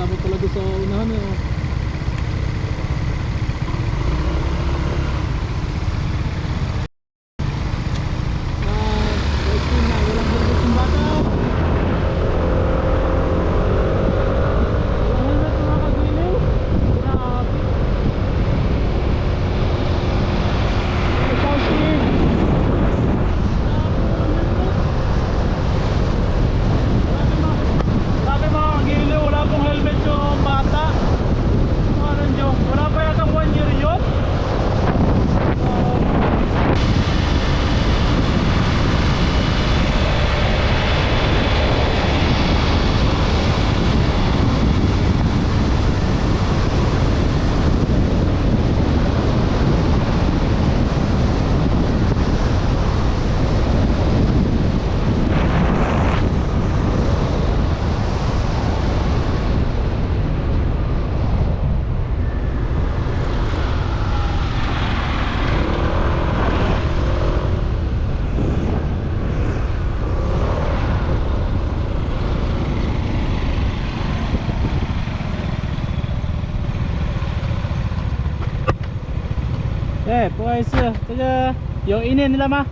Tama talaga sa unahan eh. Oh. 有一年了吗？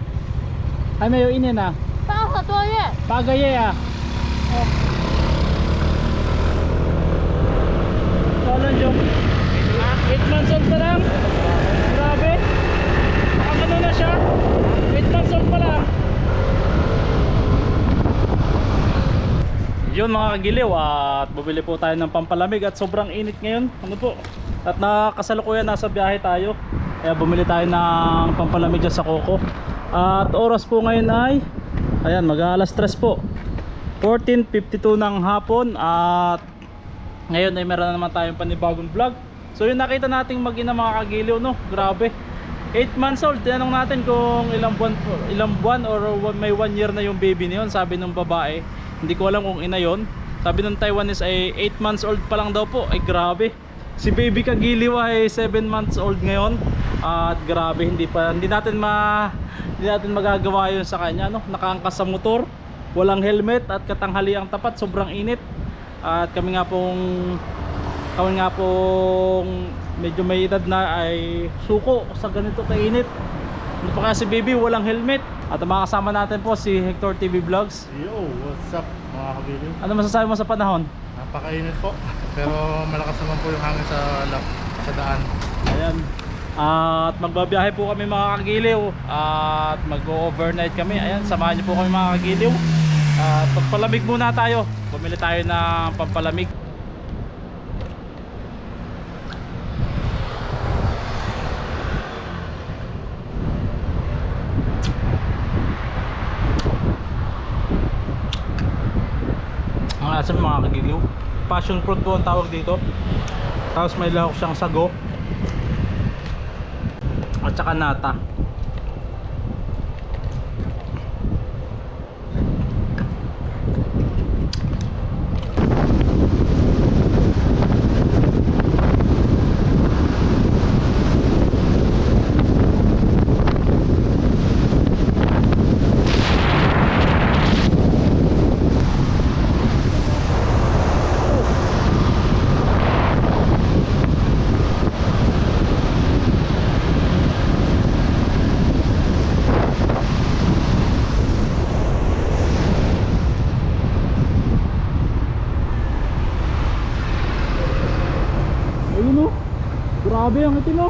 还没有一年呢、半个多月，八个月啊。哦。Wala yung 8 months old pa lang. Grabe. Ang ano na siya? 8 months old pa lang. Yun mga kagiliw at bumili po tayo ng pampalamig at sobrang init ngayon. Ano po? At nakasalukuyan nasa biyahe tayo. Kaya bumili tayo ng pampalamig sa Coco. At oras po ngayon ay ayan mag alas 3 po. 14.52 ng hapon at ngayon ay meron na naman tayong panibagong vlog. So yung nakita nating mag-ina mga kagiliw no, grabe. 8 months old, tinanong natin kung ilang buwan, ilang buwan or may 1 year na yung baby niyon, sabi ng babae. Hindi ko alam kung ina yon. Sabi ng Taiwanese ay 8 months old pa lang daw po. Ay grabe. Si baby kagiliw ay 7 months old ngayon. At grabe, hindi pa hindi natin ma hindi natin magagawa 'yun sa kanya no. Nakaangkas sa motor, walang helmet at katanghali ang tapat, sobrang init. At kami nga pong kami nga pong medyo may edad na ay suko sa ganito kainit. Ano pa kasi baby, walang helmet. At ang mga kasama natin po si Hector TV Vlogs. Yo, what's up mga kabiliw? Ano masasabi mo sa panahon? Napakainit po. Pero malakas naman po yung hangin sa sa daan. Ayan. At magbabiyahe po kami mga kagiliw. At mag-overnight kami. Ayan, samahan niyo po kami mga kagiliw. At pagpalamig muna tayo. Bumili tayo ng pampalamig. Ang lasa mga kagiliw. Passion fruit po ang tawag dito. Tapos may lahok siyang sago at saka nata ayun o grabe ang itim o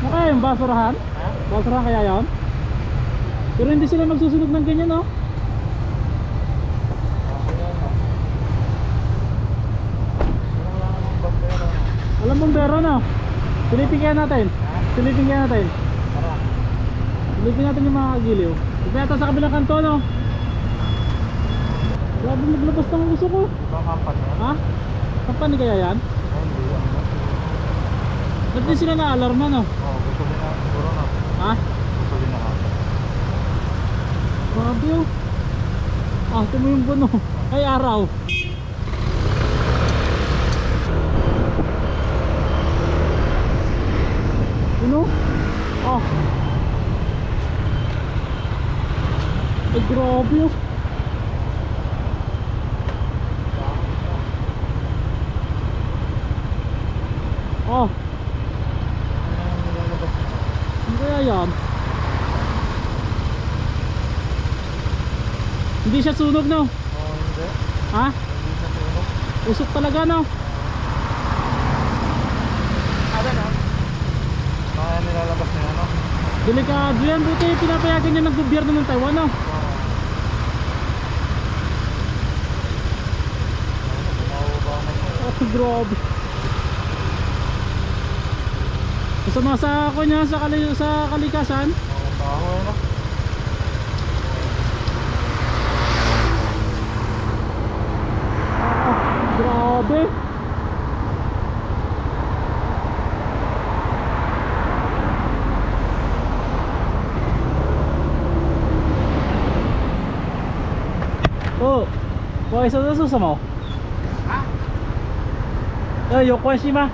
ano kaya yung basurahan? basurahan kaya yan? pero hindi sila magsusunog ng ganyan o alam mong bero no? silipin kaya natin silipin kaya natin silipin natin yung mga kagiliw ito yata sa kabilang kanto no? grabe maglabas ng gusto ko Iba company yan? ha? company kaya? Oh, yan. Ba't di sila na-alarma no? Oh, gusto din na. Siguro na. Ha? Gusto din na ako. Grabe oh. Ah, ito mo yung buno. Ay, araw. Ano? Ah. Ay, grabe oh. Hindi siya sunog no? Oo, hindi. Ha? Hindi siya. Usok talaga no? Ada na. Kaya nilalabas niya, ano? Delikado yan. Buti pinapayagan niya ng gobyerno ng Taiwan no? Oo. Oh, grabe. Kasama sa ako niya sa, kali sa kalikasan. Mga tao, ano? Ah. Oh, 不好意思，这是什么？啊，呃，有关系吗？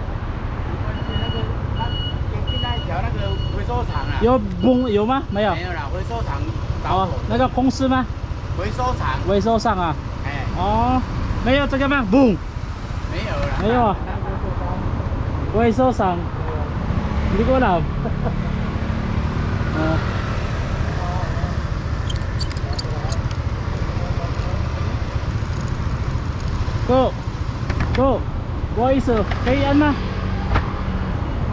回收厂啊，有崩有吗？没有。没有啦，回收厂着哦，，那个公司吗？回收厂，回收上啊？哎，哦，没有这个吗？嘣，没有啦，没有啊回收上。Hindi ko alam. Ah. Go. Go. 不好意思，可以按吗？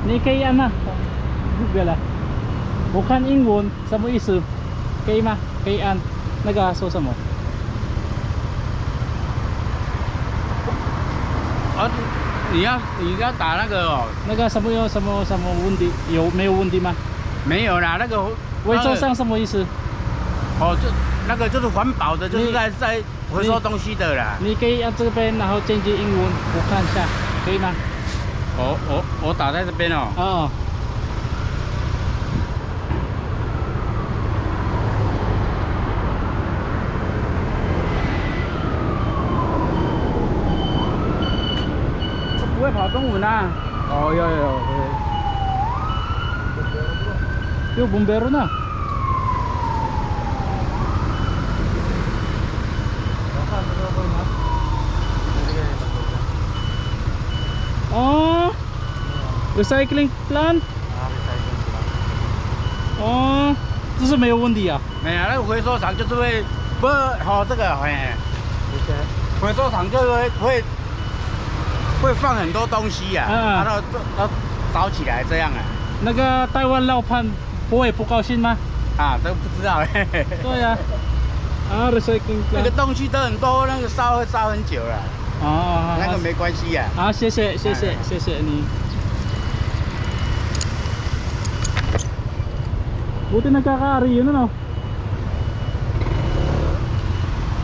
你可以按吗？不要了。我看英文什么意思？ 你要你要打那个哦，那个什么有什么什么问题？有没有问题吗？没有啦，那个回收上什么意思？哦，就那个就是环保的，就是你在在回收东西的啦。你可以要这边，然后间接英文，我看一下，可以吗？我我我打在这边哦，哦。公文呢。哦，有有有。有本本呢。Recycling，recycling plant。哦，这是没有问题啊。没有，那个回收厂就是会不好、哦、这个，哎，回收厂就是会会放很多东西呀、嗯啊，然后都都烧起来这样啊，那个台湾老潘不会不高兴吗？啊，都不知道嘿嘿嘿对呀、啊。recycling 那个。东西都很多，那个烧会烧很久了，哦，那个没关系呀、好，谢谢谢谢哎谢谢你。Buti nagkakaari yun ano.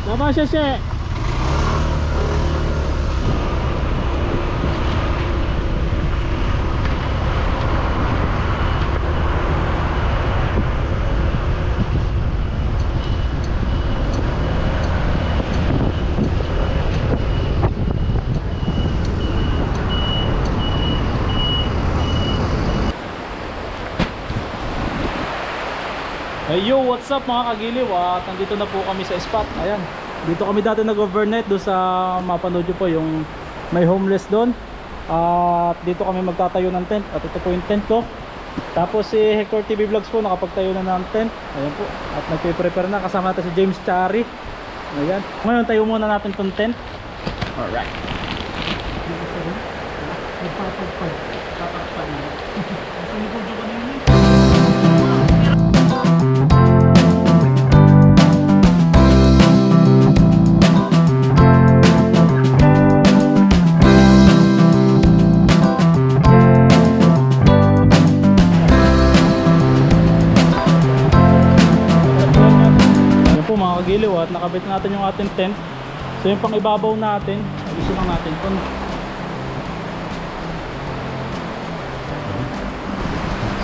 Tama, 谢 Hey yo, what's up mga kagiliw? At nandito na po kami sa spot. Ayan. Dito kami dati nag-overnight doon sa mapanood po yung may homeless doon. At dito kami magtatayo ng tent. At ito po yung tent ko. Tapos si Hector TV Vlogs po nakapagtayo na ng tent. Ayan po. At nagpe-prepare na kasama natin si James Chari. Ayan. Ngayon tayo muna natin tong tent. Alright. Nagpapagpag. Mga kagiliw at nakabit na natin yung ating tent. So yung pang ibabaw natin, ayusin lang natin ito.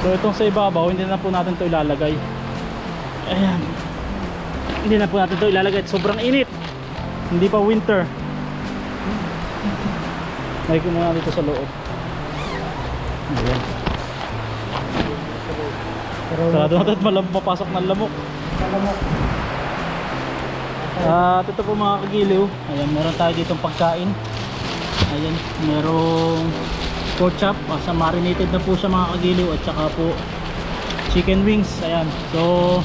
So itong sa ibabaw, hindi na po natin ito ilalagay. Ayan. Hindi na po natin ito ilalagay. Sobrang init. Hindi pa winter. May muna dito sa loob. Ayan. Sarado natin at malam mapasok ng lamok. At ito po mga kagiliw. Ayan, meron tayo ditong pagkain. Ayan, merong pork chop. Ah, sa marinated na po siya mga kagiliw. At saka po chicken wings. Ayan. So,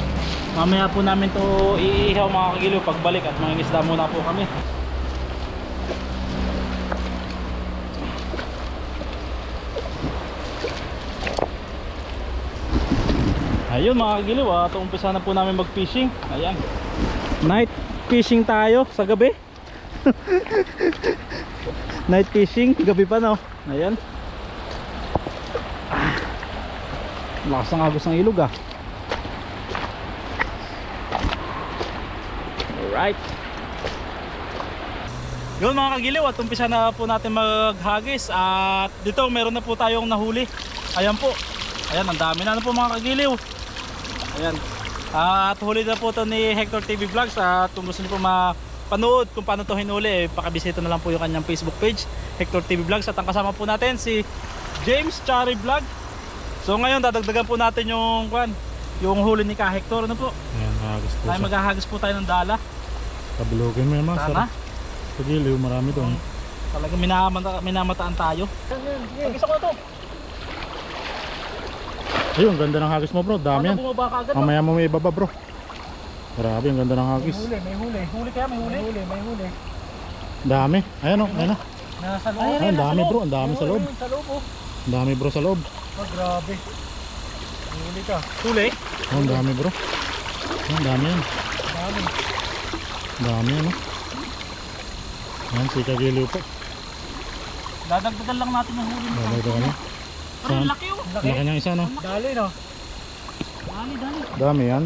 Mamaya po namin to iihaw mga kagiliw pagbalik at mga isda muna po kami. Ayun mga kagiliw, at umpisa na po namin mag-fishing. Ayan. Night fishing tayo sa gabi. Night fishing, gabi pa no. Ayan. Ah. Lakas ng agos ng ilog ah. Alright. Yun mga kagiliw at umpisa na po natin maghagis at dito meron na po tayong nahuli. Ayan po. Ayan, ang dami na, na po mga kagiliw. Ayan. At huli na po to ni Hector TV Vlogs at kung gusto niyo po mapanood kung paano to hinuli, eh, pakabisita na lang po yung kanyang Facebook page, Hector TV Vlogs at ang kasama po natin si James Chari Vlog. So ngayon dadagdagan po natin yung kwan, yung huli ni Ka Hector ano po? Ayan, hagis po Ay maghahagis po tayo ng dala. Kabilogin mo yan, master. Sana. Sa giliw, marami doon. Talaga minamata, minamataan tayo. Hagis ako na to. Ayun, ganda ng hagis mo bro. Dami yan. Bumaba ka agad? no? Mamaya mo may ibaba bro. Grabe, ang ganda ng hagis. may huli. Huli kaya, may huli. May huli, may huli. Dami. Ayan o, ayan o. Nasa loob. Ay, ang dami bro, ang dami sa loob. Sa loob oh. Ang dami bro sa loob. Oh, grabe. Huli ka. Huli? Oh, ang dami bro. Oh, ang dami yan. Dami. Ang dami yan o. Ayan, si Kagiliw po. Dadagdagan lang natin yung huli nito. Dami dami. Pero ang laki oh. Laki niya isa no. Dali no. Dali, dali. Dami yan.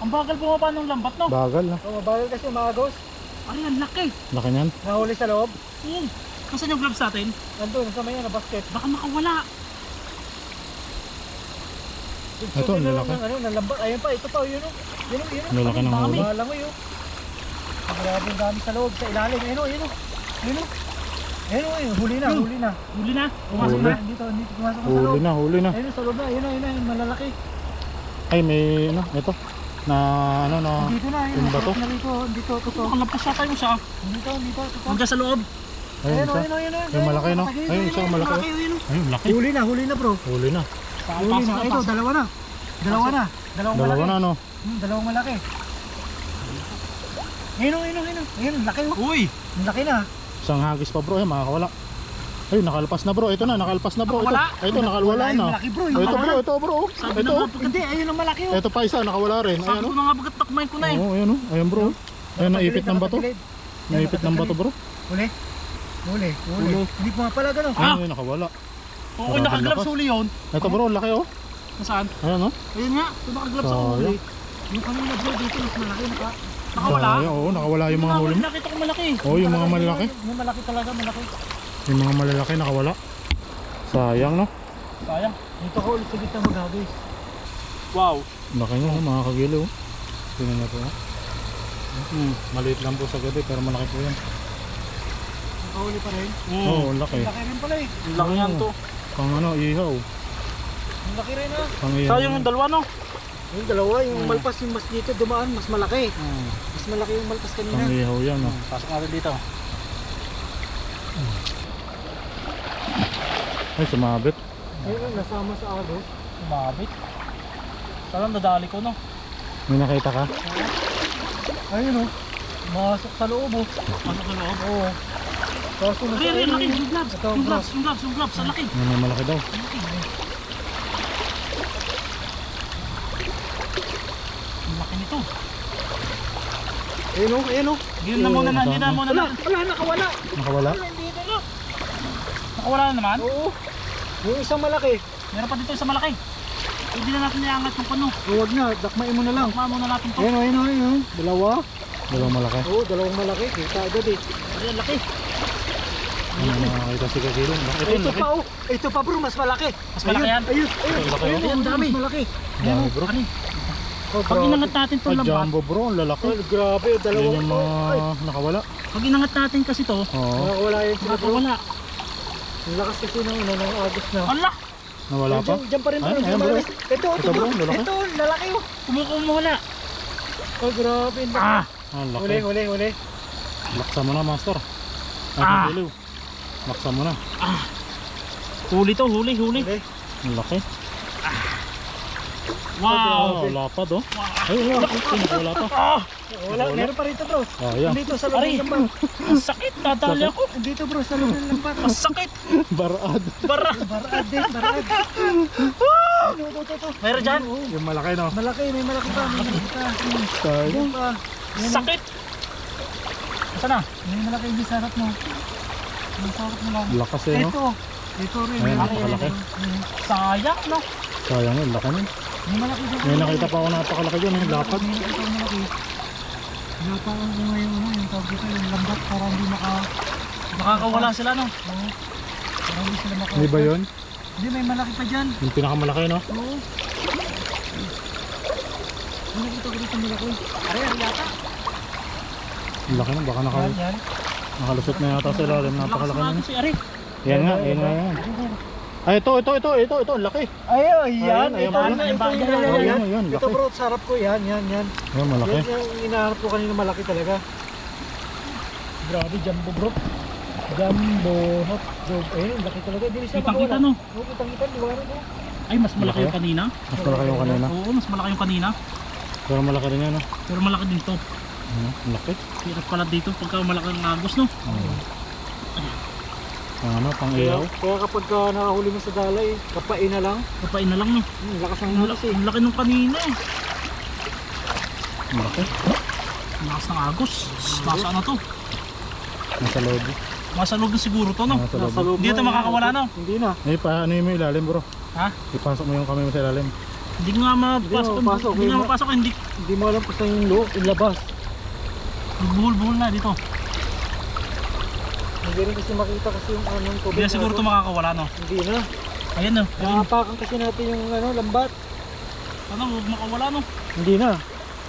Ang bagal bumaba ng lambat no. Bagal na. Oh, mabagal kasi umagos. Ay, ang laki. Laki niyan. Nahuli sa loob. Oo. Nasaan yung gloves natin? Nandun, sa may na basket. Baka makawala. Ito, ang lalaki. Ano, nalamba. Ayun pa, ito pa. Yun o. Yun o, yun o. Lalaki ng huli. Malangoy o. Grabe ang dami sa loob, sa ilalim. Ayun o, yun o. Yun o. Ayun o, ayun. Huli na, huli na. Huli na. Pumasok Huli. na. Dito, dito, pumasok na sa Huli loob. na, huli na. Ayun o, sa loob na. Ayun o, ayun ayun. Malalaki. Ay, may ano, ito. Na ano na. Dito na, ayun. Yung bato? Masarap na rito. Dito, ito. Baka lampas yata yung isa. Dito, dito, ito. Hanggang sa loob. Ayun Ayun o, isa. ayun o, ayun o. Yung malaki no. Ayun, isa malaki. Malaki yun. Ayun, laki. Huli na, huli na bro. Huli na. Huli na. Ito, dalawa na. Dalawa na. Dalawang Dalawa malaki. na no. Hmm, dalawang malaki. Ayun o, ayun o, ayun o. Ayun, laki o. Uy. Ang laki na. Isang hagis pa bro, eh, makakawala. Ayun, nakalpas na bro. Ito na, nakalpas na bro. Ito. Ito, nakalwala Yung na. malaki bro. Oh, Yung Ito bro, ito bro. Sabi Ito. ayun ang malaki o. Ito pa isa, nakawala rin. Sabi Ayan ko oh. takmain ko na eh. Oo, ayan oh. Ayan bro. Ayan, naipit ng bato. Naipit ng bato bro. Huli. Huli. Huli. Hindi pa pala gano'n. Ah! Ayun, nakawala. Oo, Grabe nakagloves lakas. huli yun. Ito bro, laki oh. Nasaan? Ayan oh. Ayun nga. Ito nakagloves ako. Sayang. Yung kanina bro, dito mas malaki. Naka, Nakawala. Sayang, Oo, nakawala yung mga huli mo. Nakita ko malaki. Oo, yung mga malalaki. Yung malaki talaga, malaki. Yung mga malalaki nakawala. Sayang no. Sayang. Dito ko ulit sa gitna maghagis. Wow. Laki nyo, oh, mga kagiliw. Tingnan nyo po. oh. Hmm. Maliit lang po sa gabi pero malaki po yan. Nakahuli pa rin. Mm. Oo, laki. Ang laki rin pala eh. Ang laki yan to. Pang ano, ihaw. Ang laki rin ah. Sayang yung dalawa no. Yung dalawa, yung Hmm. malpas yung mas dito dumaan, mas malaki. Hmm. Mas malaki yung malpas kanina. Pang ihaw yan oh. Pasok natin dito. Ay, sumabit. Ayun, nasama sa agos. Sumabit. Parang nadali ko no. May nakita ka? Ayun oh. Masok sa loob oh. Pasok sa loob. Oo. Kaso nasa Ay, ay, laki. Yung gloves. Yung gloves. Yung gloves. Yung gloves. Ang laki. May malaki daw. Ang laki nito. Ayun oh, ayun oh. Hindi na muna na. Hindi na muna natin. wala, nakawala. Nakawala? Wala, hindi na lang. Nakawala na naman. Oo. Yung isang malaki. Meron pa dito sa malaki. Hindi na natin iangat yung pano. Huwag na, dakmain mo na lang. Tama muna natin to. Ayun oh, ayun oh, ayun oh. Dalawa. Dalawang malaki. Oo, dalawang malaki. Kita agad eh. Ay, ang laki. Ano nakakita si Kagiliw? Ito, Ito pa oh. Ito pa bro, mas malaki. Mas malaki yan. Ayun, ayun. Ayun, oh. oh, dami. Mas malaki. Dami bro. Ano? Oh, Pag inangat natin itong lambat. jumbo bro, ang lalaki. Oh, grabe, Yan dalawang. yung Ay, mga nakawala. Pag inangat natin kasi to. Oo. nakawala yun sila bro. Nakawala. Ang lakas kasi ng ano, ng agos na. Ala! Nawala pa? Diyan, pa rin bro. Ayan, bro. Ito, ito, Ito, bro, lalaki. Ito, lalaki oh. Kumukumula. Oh, grabe. Ah! Ang Huli, laki. huli, huli. Laksa mo na, master. Ay, Ah. Laksa mo na. Huli to, huli, huli. Huli. Ang laki. Wow! lapad oh. Ay, wala. Wala pa. Ah! Wala, meron pa rito bro. Oh, yan. Dito sa loob ng lambat. Ang sakit. Nadali ako. Dito bro, sa loob ng lambat. Ang sakit. Barad. Bara. Barad din, barad. Ito, ito, ito, ito. Meron dyan? Yung malaki no. Malaki, may malaki pa, may malaki pa. Pa. Yan. Sakit. Saan na? May malaki din sa harap mo. May sa harap mo lang. Lakas eh no. Ito. Ito rin. Ayun, may malaki. napakalaki. Sayang, no? Sayang yun, laki nun. May malaki din. May nakita pa ako napakalaki dyan, yung lapad. May nakita ko malaki. Nataan ko ngayon ano, yung tawag dito, yung lambat para hindi maka... Makakawala sila, no? Oo. Para hindi sila maka... Hindi ba yun? Hindi, may malaki pa dyan. Yung pinakamalaki no? Oo. May nakita ko dito malaki. Aray, aray yata. Yung laki nun, baka naka, nakalusot na yata sa ilalim. Napakalaki na. Yan nga, yan nga yan. Ay, ito, ito, ito, ito, ito, ang laki. Ay, ay, Ayan, yan. ayan Ito, ba? ito, Ayan ba? ito, Ayan, yan, yan, ayan, yan. ayan, Ito laki. bro, sa harap ko, yan, yan, yan. Yan, malaki. Yan yung inaharap ko kanina malaki talaga. Grabe, jumbo bro. Jumbo hot dog. Ayun, laki talaga. Hindi siya Kitang-kita, makawala. no? Oo, kitang-kita, liwanag. Ay, mas malaki Laki. yung kanina. Mas malaki yung kanina. Oo, mas malaki yung kanina. Pero malaki rin yan, no? Pero malaki din to. Ano, ang laki. Hirap pala dito pagka malaki ang agos, no? Oo. Ang ano, pang Kaya, ilaw. kaya kapag ka nakahuli mo sa dalay, kapain na lang. Kapain na lang, no? Hmm, lakas ng Ang halos laki, eh. ang laki nung kanina, eh. Ang laki. Ang lakas ng agos. Nasa ano to? Nasa loob. Nasa loob na siguro to, no? Nasa loob. Nasa loob Hindi ito eh. makakawala, no? Hindi na. Eh, paano yung ilalim, bro? Ha? Ipasok mo yung kamay mo sa ilalim. Hindi nga mapasok. Hindi mapasok, Hindi nga eh. mapasok. Hindi. Hindi mo alam kung saan yung loob, yung labas. Buhol-buhol na dito. Hindi rin kasi makita kasi yung anong tubig. Hindi na siguro ito makakawala, no? Hindi na. Ayan, no? Ayun. Nakapakan kasi natin yung ano, lambat. Ano, huwag makawala, no? Hindi na.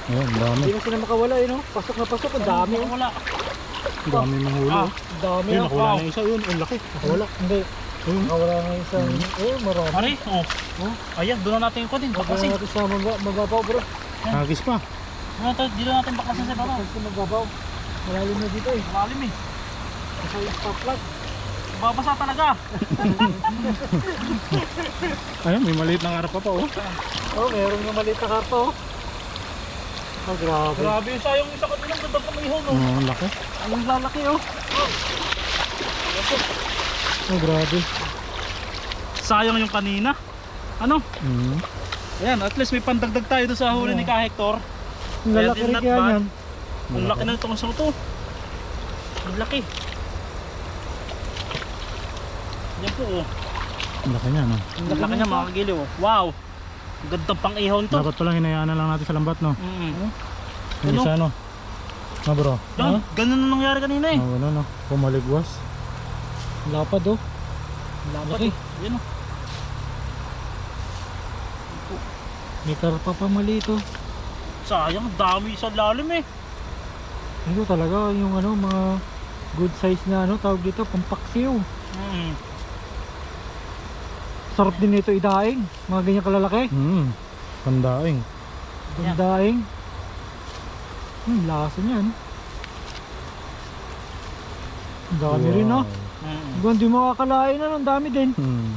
Ayun, ang dami. Hindi na sila makawala eh, no? Pasok na pasok, ang dami. oh. Makawala. Ang dami ng huli. Ah, oh. Ang dami. Ayun, oh. nakawala wow. na isa yun. Ang laki. Nakawala. Hindi. Ayun. Nakawala na isang, eh, marami. Pare, oh. oh. Ayan, doon na natin yung kunin. Baka Bakasin. natin sa maba- mababaw bro. Hagis pa. Doon dito natin bakasin sa baba. Kasi mababaw. Malalim na dito eh. Malalim eh. Yung. Babasa talaga. Ayun, may maliit na harap pa pa, oh. Oh, meron yung maliit na karpa oh. Oh, grabe. Grabe, sayang isa kanina. Ganda pa may ihon, oh. ang laki. Ang lalaki oh. Oh, grabe. Sayang yung kanina. Ano? Mm. Ayan, at least may pandagdag tayo doon sa huli ni Ka Hector. Ang lalaki rin yan. Ang laki na itong isang to. Ang laki. Yan po, oh. Ang laki niya, no? Ang laki niya mga kagiliw, oh. Wow! Ganda pang ihon to. Dapat pala hinayaan na lang natin sa lambat, no? Mm. Yung Ano? isa, no? No, bro? Yan, ganun na nangyari kanina eh. Oo, ano, no? Pumaligwas. Lapad oh. Lapad eh. Yan oh. May karpa pa maliit oh. Sayang, dami sa lalim eh. Ito talaga yung ano, mga good size na ano, tawag dito, pampaksiw. Mm. Sarap din nito idaing, mga ganyan kalalaki. Hmm. Pandaing. Yeah. Gandaing. Hmm, lasa niyan. Ang dami rin no. Mm. Hindi mo akalain na, ang dami din. Hmm.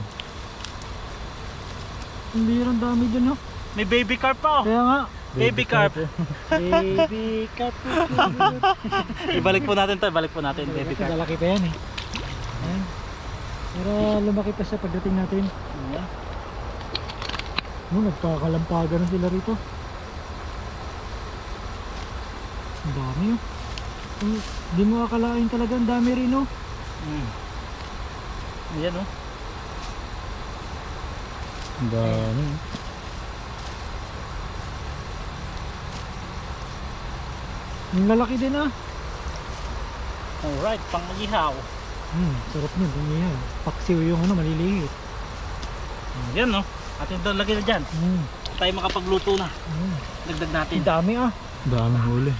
Hindi rin dami din no. May baby carp pa oh. Kaya nga, Baby carp. baby cat. Ibalik po natin to, ibalik po natin. Baby carp. Lalaki pa yan eh. Pero lumaki pa siya pagdating natin. Ayan. No, nagkakalampagan na sila rito. Ang dami oh. Ang- Di mo akalain talaga ang dami rin oh. Mm. Ayan oh. Ang dami. Ang lalaki din ah. Alright, pang ihaw. Hmm, sarap nun. Ano yan? Paksiw yung ano, maliliit. Ayan no. Atin doon lagay na dyan. Hmm. Tayo makapagluto na. Hmm. Dagdag natin. Ang dami ah. Dami huli.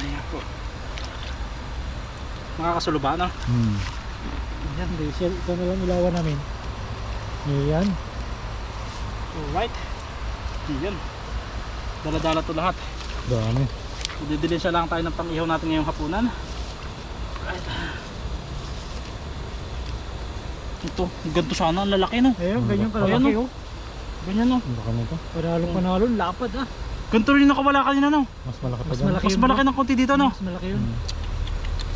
Ayan po. Makakasuluba na. Hmm. Yan, Rachel. Ito na lang ilawan namin. Yan. Alright. Ayan. Dala-dala to lahat. Dami. Didilin siya lang tayo ng pang-ihaw natin ngayong hapunan. Ito, ganito sana ang lalaki no. Ayun, ganyan laki. kalaki oh. Ganyan no. Ang laki nito. Panalong lapad ah. Ganito rin nakawala kanina no. Mas malaki pa Mas dyan. malaki Mas malaki ng konti dito no. Mas malaki yun. Hmm.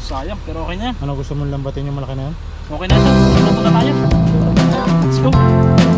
Sayang pero okay na yan. Ano gusto mong lambatin yung malaki na yan? Okay na ito. Punta na tayo. Let's go.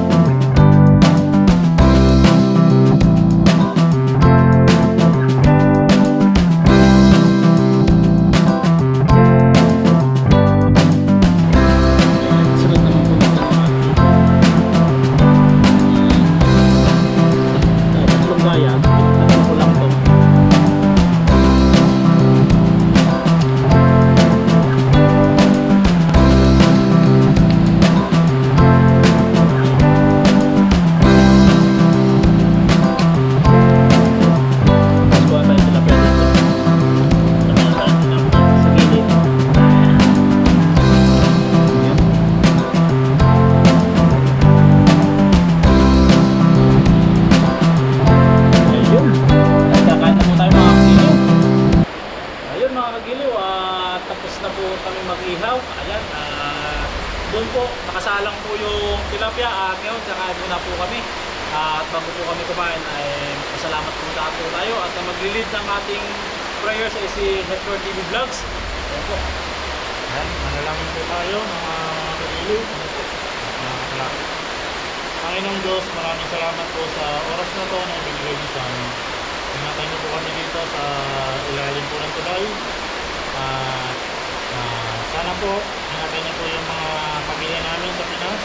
Po, ingatan niyo po yung mga pamilya namin sa Pinas.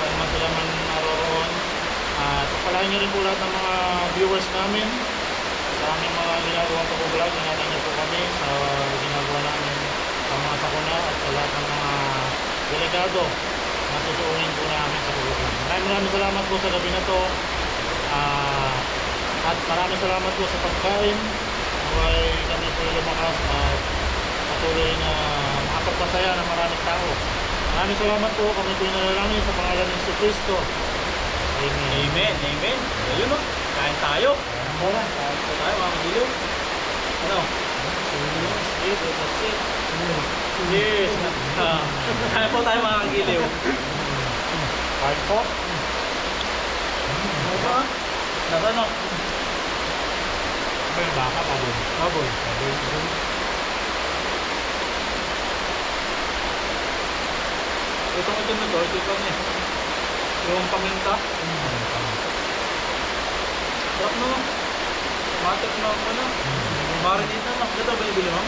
Saan man sila man naroroon. At pagpalain niyo rin po lahat ng mga viewers namin. Sa aming mga ginagawang pag-vlog, ingatan niyo po kami sa ginagawa namin sa mga sakuna at sa lahat ng mga delegado na susuungin po namin sa pag-vlog. Maraming maraming salamat po sa gabi na to. Ah, at maraming salamat po sa pagkain. Naway kami po lumakas at patuloy na makapagpasaya ng maraming tao. Maraming salamat po. Kami po nalalangin sa pangalan ng Si Kristo. Amen. Amen, amen. Ayun o, kain tayo. Mura. Kain po tayo mga kagiliw. Ano? Eat, that's it. Yes. Ah, kain po tayo mga kagiliw. Kahit po. Ano ba? Nasa ano? Ito yung baka, baboy. Baboy. Baboy. Itong itim na to, ito ito niya. Yung paminta. Sarap na. Matik na ako na. Marinate na. Ito ba yung bili mo?